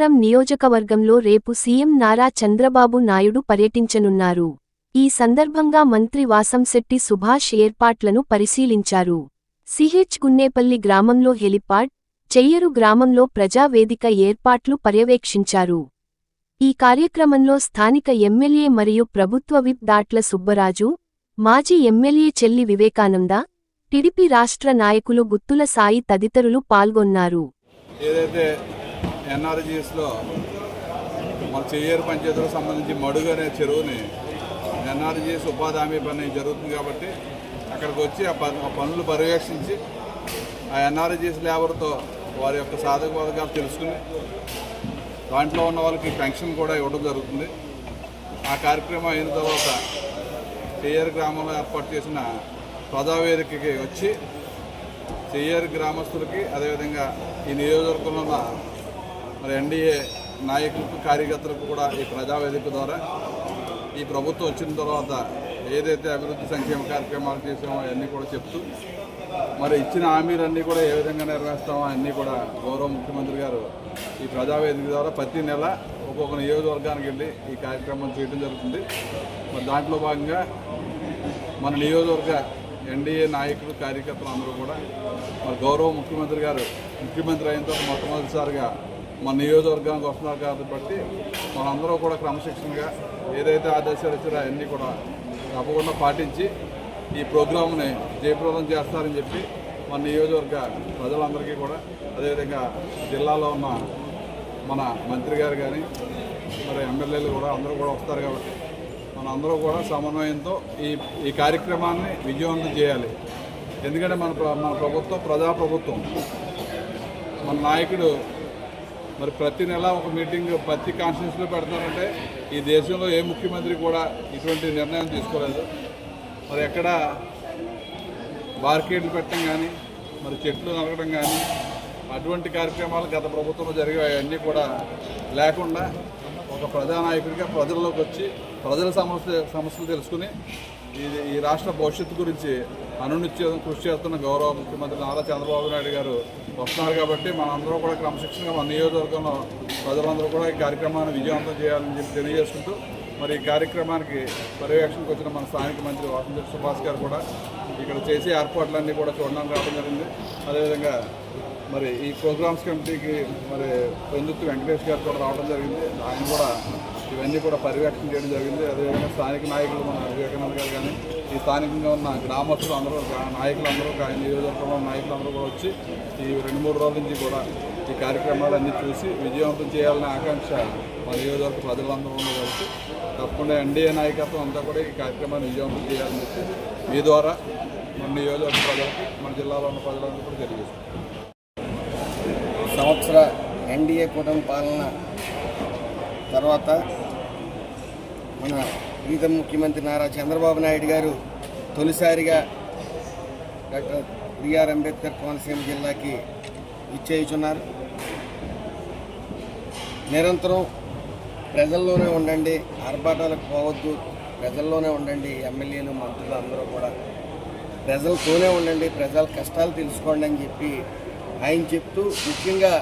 ధర్మవరం నియోజకవర్గంలో రేపు సీఎం నారా చంద్రబాబు నాయుడు పర్యటించనున్నారు. ఈ సందర్భంగా మంత్రి వాసంశెట్టి సుభాష్ ఏర్పాట్లను పరిశీలించారు. సిహెచ్ గున్నేపల్లి గ్రామంలో హెలిపాడ్ చెయ్యరు గ్రామంలో ప్రజావేదిక ఏర్పాట్లు పర్యవేక్షించారు. ఈ కార్యక్రమంలో స్థానిక ఎమ్మెల్యే మరియు ప్రభుత్వ విప్ దాట్ల సుబ్బరాజు మాజీ ఎమ్మెల్యే చెల్లి వివేకానంద టిడిపి రాష్ట్ర నాయకులు గుత్తుల సాయి తదితరులు పాల్గొన్నారు. ఏదైతే ఎన్ఆర్జీఎస్లో మన చెయ్యేరు పంచాయతీలకు సంబంధించి మడుగు అనే చెరువుని ఎన్ఆర్జీఎస్ ఉపాధి హామీ పని జరుగుతుంది కాబట్టి అక్కడికి వచ్చి ఆ పనులు పర్యవేక్షించి ఆ ఎన్ఆర్జీఎస్ లేబర్తో వారి యొక్క సాధక బాధకాలు తెలుసుకుని దాంట్లో ఉన్న వాళ్ళకి పెన్షన్ కూడా ఇవ్వడం జరుగుతుంది. ఆ కార్యక్రమం అయిన తర్వాత చెయ్యేరు గ్రామంలో ఏర్పాటు చేసిన ప్రజావేదికకి వచ్చి చెయ్యేరు గ్రామస్తులకి అదేవిధంగా ఈ నియోజకవర్గంలో ఉన్న మరి ఎన్డీఏ నాయకులకు కార్యకర్తలకు కూడా ఈ ప్రజావేదిక ద్వారా ఈ ప్రభుత్వం వచ్చిన తర్వాత ఏదైతే అభివృద్ధి సంక్షేమ కార్యక్రమాలు చేసామో అవన్నీ కూడా చెప్తూ మరి ఇచ్చిన హామీలన్నీ కూడా ఏ విధంగా నెరవేర్స్తామో అన్నీ కూడా గౌరవ ముఖ్యమంత్రి గారు ఈ ప్రజావేదిక ద్వారా ప్రతి నెల ఒక్కొక్క నియోజకవర్గానికి వెళ్ళి ఈ కార్యక్రమం చేయడం జరుగుతుంది. మరి దాంట్లో భాగంగా మన నియోజకవర్గ ఎన్డీఏ నాయకులు కార్యకర్తలు అందరూ కూడా మరి గౌరవ ముఖ్యమంత్రి గారు ముఖ్యమంత్రి అయిన తర్వాత మొట్టమొదటిసారిగా మన నియోజకవర్గానికి వస్తున్నారు కాబట్టి మనందరూ కూడా క్రమశిక్షణగా ఏదైతే ఆదేశాలు ఇచ్చారో అవన్నీ కూడా తప్పకుండా పాటించి ఈ ప్రోగ్రామ్ని జయప్రదం చేస్తారని చెప్పి మన నియోజకవర్గ ప్రజలందరికీ కూడా అదేవిధంగా జిల్లాలో ఉన్న మన మంత్రి గారు కానీ మరి ఎమ్మెల్యేలు కూడా అందరూ కూడా వస్తారు కాబట్టి మనందరూ కూడా సమన్వయంతో ఈ ఈ కార్యక్రమాన్ని విజయవంతం చేయాలి. ఎందుకంటే మన మన ప్రభుత్వం ప్రజాప్రభుత్వం. మన నాయకుడు మరి ప్రతి నెల ఒక మీటింగ్ ప్రతి కాన్స్టిట్యూన్సీలో పెడతారంటే ఈ దేశంలో ఏ ముఖ్యమంత్రి కూడా ఇటువంటి నిర్ణయం తీసుకోలేదు. మరి ఎక్కడ బార్కెట్లు పెట్టడం కానీ మరి చెట్లు నరకడం కానీ అటువంటి కార్యక్రమాలు గత ప్రభుత్వంలో జరిగాయి. అన్నీ కూడా లేకుండా ఒక ప్రజానాయకుడిగా ప్రజల్లోకి వచ్చి ప్రజల సమస్య సమస్యలు తెలుసుకుని ఇది ఈ రాష్ట్ర భవిష్యత్తు గురించి అనునిత్యం కృషి చేస్తున్న గౌరవ ముఖ్యమంత్రి నారా చంద్రబాబు నాయుడు గారు వస్తున్నారు కాబట్టి మనందరం కూడా క్రమశిక్షణగా మన నియోజకవర్గంలో ప్రజలందరూ కూడా ఈ కార్యక్రమాన్ని విజయవంతం చేయాలని చెప్పి తెలియజేసుకుంటూ మరి ఈ కార్యక్రమానికి పర్యవేక్షణకు వచ్చిన మన స్థానిక మంత్రి వాసంతి సుభాష్ గారు కూడా ఇక్కడ చేసే ఏర్పాట్లన్నీ కూడా చూడడానికి రావడం జరిగింది. అదేవిధంగా మరి ఈ ప్రోగ్రామ్స్ కమిటీకి మరి పొందుతు వెంకటేష్ గారు కూడా రావడం జరిగింది. ఆయన కూడా ఇవన్నీ కూడా పర్యవేక్షణ చేయడం జరిగింది. అదేవిధంగా స్థానిక నాయకులు మన వివేకానంద గారు కానీ ఈ స్థానికంగా ఉన్న గ్రామస్తులు అందరూ నాయకులందరూ ఆయన నియోజకవర్గంలో నాయకులందరూ కూడా వచ్చి ఈ రెండు మూడు రోజుల నుంచి కూడా ఈ కార్యక్రమాలన్నీ చూసి విజయవంతం చేయాలనే ఆకాంక్ష మన నియోజకవర్గ ప్రజలందరూ ఉన్నారు కాబట్టి తప్పకుండా ఎన్డీఏ నాయకత్వం అంతా కూడా ఈ కార్యక్రమాన్ని విజయవంతం చేయాలని చెప్పి మీ ద్వారా మన నియోజకవర్గ ప్రజలకు మన జిల్లాలో ఉన్న ప్రజలందరూ కూడా తెలియజేస్తాం సంవత్సర ఎన్డీఏ కూటమి పాలన తర్వాత మన ప్రీతం ముఖ్యమంత్రి నారా చంద్రబాబు నాయుడు గారు తొలిసారిగా డాక్టర్ బిఆర్ అంబేద్కర్ కోనసీమ జిల్లాకి ఇచ్చేయుచున్నారు నిరంతరం ప్రజల్లోనే ఉండండి ఆర్భాటాలకు పోవద్దు ప్రజల్లోనే ఉండండి ఎమ్మెల్యేలు మంత్రులు అందరూ కూడా ప్రజలతోనే ఉండండి ప్రజల కష్టాలు తెలుసుకోండి అని చెప్పి ఆయన చెప్తూ ముఖ్యంగా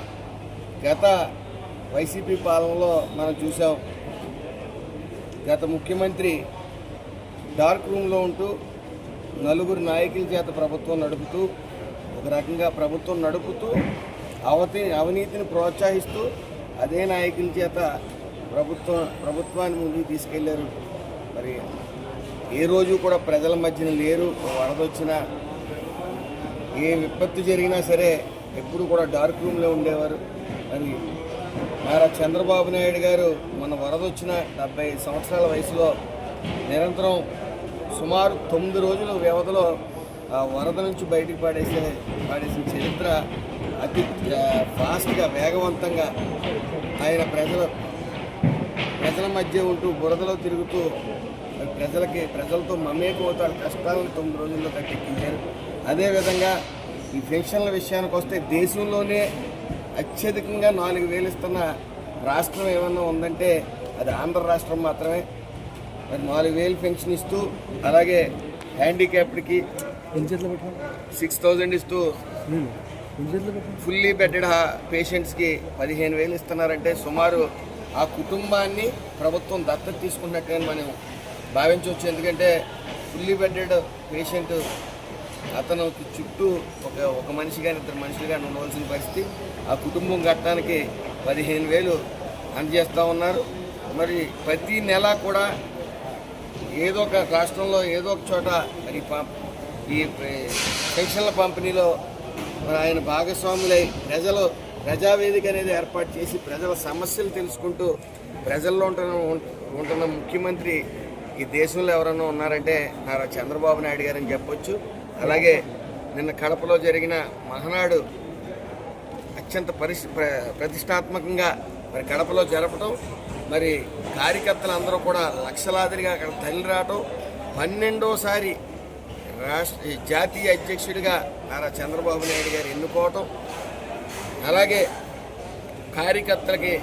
గత వైసీపీ పాలనలో మనం చూసాం. గత ముఖ్యమంత్రి డార్క్ రూమ్లో ఉంటూ నలుగురు నాయకుల చేత ప్రభుత్వం నడుపుతూ ఒక రకంగా ప్రభుత్వం నడుపుతూ అవతి అవినీతిని ప్రోత్సహిస్తూ అదే నాయకుల చేత ప్రభుత్వం ప్రభుత్వాన్ని ముందుకు తీసుకెళ్ళారు. మరి ఏ రోజు కూడా ప్రజల మధ్యన లేరు వరదొచ్చినా ఏ విపత్తు జరిగినా సరే ఎప్పుడు కూడా డార్క్ రూమ్లో ఉండేవారు. అని నారా చంద్రబాబు నాయుడు గారు మన వరద వచ్చిన డెబ్బై సంవత్సరాల వయసులో నిరంతరం సుమారు తొమ్మిది రోజుల వ్యవధిలో ఆ వరద నుంచి బయటికి పాడేసే పాడేసిన చరిత్ర అతి ఫాస్ట్గా వేగవంతంగా ఆయన ప్రజల ప్రజల మధ్య ఉంటూ బురదలో తిరుగుతూ ప్రజలకి ప్రజలతో మమేకం కష్టాలను తొమ్మిది రోజుల్లో కట్టెక్కించారు. అదేవిధంగా ఈ పెన్షన్ల విషయానికి వస్తే దేశంలోనే అత్యధికంగా నాలుగు వేలు ఇస్తున్న రాష్ట్రం ఏమన్నా ఉందంటే అది ఆంధ్ర రాష్ట్రం మాత్రమే. మరి నాలుగు వేలు పెన్షన్ ఇస్తూ అలాగే హ్యాండిక్యాప్డ్కి సిక్స్ థౌజండ్ ఇస్తూ ఫుల్లీ బెడ్డెడ్ పేషెంట్స్కి పదిహేను వేలు ఇస్తున్నారంటే సుమారు ఆ కుటుంబాన్ని ప్రభుత్వం దత్తత తీసుకున్నట్టుగా మనం భావించవచ్చు. ఎందుకంటే ఫుల్లీ బెడ్డెడ్ పేషెంట్ అతను చుట్టూ ఒక ఒక మనిషి కానీ ఇద్దరు మనుషులు కానీ ఉండవలసిన పరిస్థితి. ఆ కుటుంబం కట్టడానికి పదిహేను వేలు అందజేస్తూ ఉన్నారు. మరి ప్రతి నెల కూడా ఏదో ఒక రాష్ట్రంలో ఏదో ఒక చోట మరి ఈ పెన్షన్ల పంపిణీలో మరి ఆయన భాగస్వాములై ప్రజలు ప్రజావేదిక అనేది ఏర్పాటు చేసి ప్రజల సమస్యలు తెలుసుకుంటూ ప్రజల్లో ఉంటున్న ఉంటున్న ముఖ్యమంత్రి ఈ దేశంలో ఎవరైనా ఉన్నారంటే నారా చంద్రబాబు నాయుడు గారని చెప్పొచ్చు. అలాగే నిన్న కడపలో జరిగిన మహనాడు అత్యంత పరిష్ ప్ర- ప్రతిష్టాత్మకంగా మరి కడపలో జరపడం మరి కార్యకర్తలు అందరూ కూడా లక్షలాదిగా అక్కడ తల్లి రావటం పన్నెండోసారి రాష్ట్ర ఈ జాతీయ అధ్యక్షుడిగా నారా చంద్రబాబు నాయుడు గారు ఎన్నుకోవటం అలాగే కార్యకర్తలకి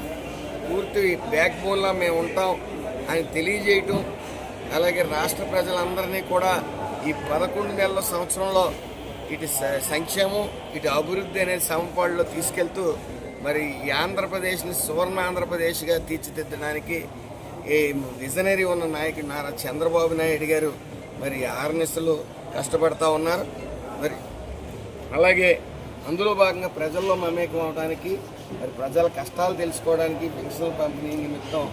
పూర్తి బ్యాక్ బోన్లా మేము ఉంటాం అని తెలియజేయటం అలాగే రాష్ట్ర ప్రజలందరినీ కూడా ఈ పదకొండు నెలల సంవత్సరంలో ఇటు స- సంక్షేమం ఇటు అభివృద్ధి అనేది సమపాడులో తీసుకెళ్తూ మరి ఈ ఆంధ్రప్రదేశ్ని సువర్ణ ఆంధ్రప్రదేశ్గా తీర్చిదిద్దడానికి ఈ విజనరీ ఉన్న నాయకుడు నారా చంద్రబాబు నాయుడు గారు మరి ఆర్నెస్లు కష్టపడతా ఉన్నారు. మరి అలాగే అందులో భాగంగా ప్రజల్లో మమేకం అవడానికి మరి ప్రజల కష్టాలు తెలుసుకోవడానికి పెన్షన్ పంపిణీ నిమిత్తం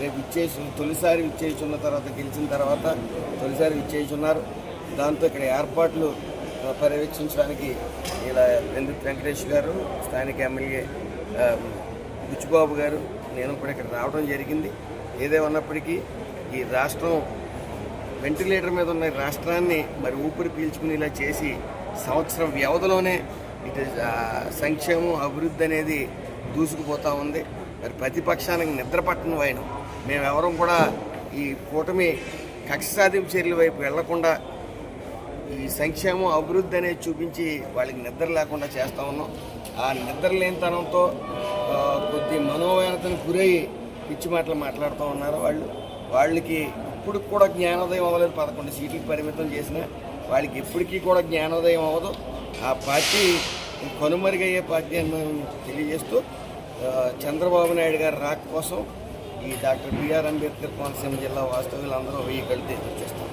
రేపు ఇచ్చేసి తొలిసారి ఇచ్చేసున్న తర్వాత గెలిచిన తర్వాత తొలిసారి ఇచ్చేసున్నారు దాంతో ఇక్కడ ఏర్పాట్లు పర్యవేక్షించడానికి ఇలా వెందుకు వెంకటేష్ గారు స్థానిక ఎమ్మెల్యే బుచ్చుబాబు బుచ్చిబాబు గారు నేను కూడా ఇక్కడ రావడం జరిగింది. ఏదేమన్నప్పటికీ ఈ రాష్ట్రం వెంటిలేటర్ మీద ఉన్న రాష్ట్రాన్ని మరి ఊపిరి పీల్చుకునేలా చేసి సంవత్సరం వ్యవధిలోనే ఇటు సంక్షేమం అభివృద్ధి అనేది దూసుకుపోతూ ఉంది. మరి ప్రతిపక్షానికి నిద్ర పట్టని వైనం. మేమెవరం కూడా ఈ కూటమి కక్ష సాధింపు చర్యల వైపు వెళ్ళకుండా ఈ సంక్షేమం అభివృద్ధి అనేది చూపించి వాళ్ళకి నిద్ర లేకుండా చేస్తూ ఉన్నాం. ఆ నిద్ర లేనితనంతో కొద్ది మనోవేదనకు గురయ్యి పిచ్చి మాటలు మాట్లాడుతూ ఉన్నారు వాళ్ళు. వాళ్ళకి ఇప్పుడు కూడా జ్ఞానోదయం అవ్వలేదు పదకొండు సీట్లకు పరిమితం చేసిన వాళ్ళకి ఎప్పటికీ కూడా జ్ఞానోదయం అవ్వదు. ఆ పార్టీ కనుమరుగయ్యే పార్టీ అని తెలియజేస్తూ చంద్రబాబు నాయుడు గారి రాక కోసం ఈ డాక్టర్ బిఆర్ అంబేద్కర్ కోనసీమ జిల్లా వాస్తవ్యులందరూ వెయ్యి కలిసి చేస్తాం